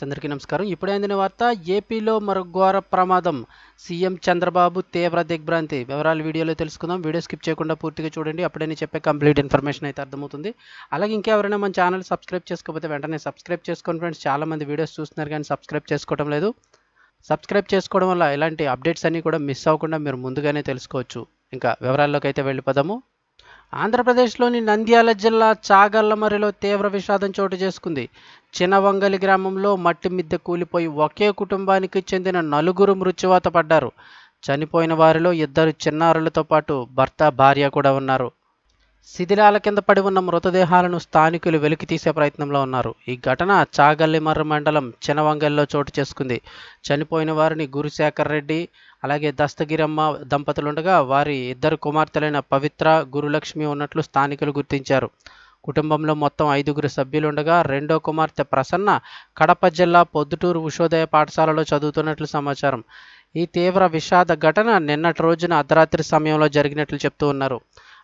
అందరికీ నమస్కారం. ఇప్పుడే అందిన వార్త ఏపీలో మరో ఘోర ప్రమాదం. సీఎం చంద్రబాబు తీవ్ర దిగ్భ్రాంతి. వివరాలు వీడియోలో తెలుసుకుందాం. వీడియో స్కిప్ చేయకుండా పూర్తిగా చూడండి. అప్పుడే నేను చెప్పే కంప్లీట్ ఇన్ఫర్మేషన్ అయితే అర్థమవుతుంది. అలాగే ఇంకెవరైనా మన ఛానల్ సబ్స్క్రైబ్ చేసుకోకపోతే వెంటనే సబ్స్క్రైబ్ చేసుకోండి ఫ్రెండ్స్. చాలా మంది వీడియోస్ చూస్తున్నారు కానీ సబ్స్క్రైబ్ చేసుకోవడం లేదు. సబ్స్క్రైబ్ చేసుకోవడం వల్ల ఇలాంటి అప్డేట్స్ అన్నీ కూడా మిస్ అవ్వకుండా మీరు ముందుగానే తెలుసుకోవచ్చు. ఇంకా వివరాల్లోకి అయితే వెళ్ళిపోదాము. ఆంధ్రప్రదేశ్లోని నంద్యాల జిల్లా చాగల్లమరిలో తీవ్ర విషాదం చోటు చేసుకుంది. చినవంగలి గ్రామంలో మట్టి మిద్దె కూలిపోయి ఒకే కుటుంబానికి చెందిన నలుగురు మృత్యువాత పడ్డారు. చనిపోయిన వారిలో ఇద్దరు చిన్నారులతో పాటు భర్త భార్య కూడా ఉన్నారు. శిథిలాల కింద పడి ఉన్న మృతదేహాలను స్థానికులు వెలికి తీసే ప్రయత్నంలో ఉన్నారు. ఈ ఘటన చాగల్లిమర్ర మండలం చినవంగల్లో చోటు చేసుకుంది. చనిపోయిన వారిని గురుశేఖర్ రెడ్డి అలాగే దస్తగిరమ్మ దంపతులుండగా వారి ఇద్దరు కుమార్తెలైన పవిత్ర గురులక్ష్మి ఉన్నట్లు స్థానికులు గుర్తించారు. కుటుంబంలో మొత్తం ఐదుగురు సభ్యులుండగా రెండో కుమార్తె ప్రసన్న కడప జిల్లా పొద్దుటూరు ఉషోదయ పాఠశాలలో చదువుతున్నట్లు సమాచారం. ఈ తీవ్ర విషాద ఘటన నిన్నటి రోజున అర్ధరాత్రి సమయంలో జరిగినట్లు చెప్తూ ఉన్నారు.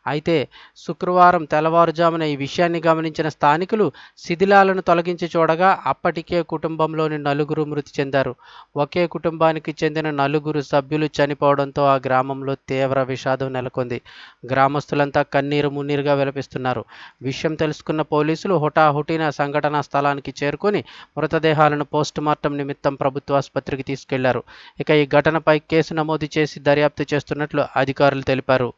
అయితే శుక్రవారం తెల్లవారుజామున ఈ విషయాన్ని గమనించిన స్థానికులు శిథిలాలను తొలగించి చూడగా అప్పటికే కుటుంబంలోని నలుగురు మృతి చెందారు. ఒకే కుటుంబానికి చెందిన నలుగురు సభ్యులు చనిపోవడంతో ఆ గ్రామంలో తీవ్ర విషాదం నెలకొంది. గ్రామస్తులంతా కన్నీరు మున్నీరుగా విలపిస్తున్నారు. విషయం తెలుసుకున్న పోలీసులు హుటాహుటిన సంఘటనా స్థలానికి చేరుకొని మృతదేహాలను పోస్టుమార్టం నిమిత్తం ప్రభుత్వ ఆసుపత్రికి తీసుకెళ్ళారు. ఇక ఈ ఘటనపై కేసు నమోదు చేసి దర్యాప్తు చేస్తున్నట్లు అధికారులు తెలిపారు.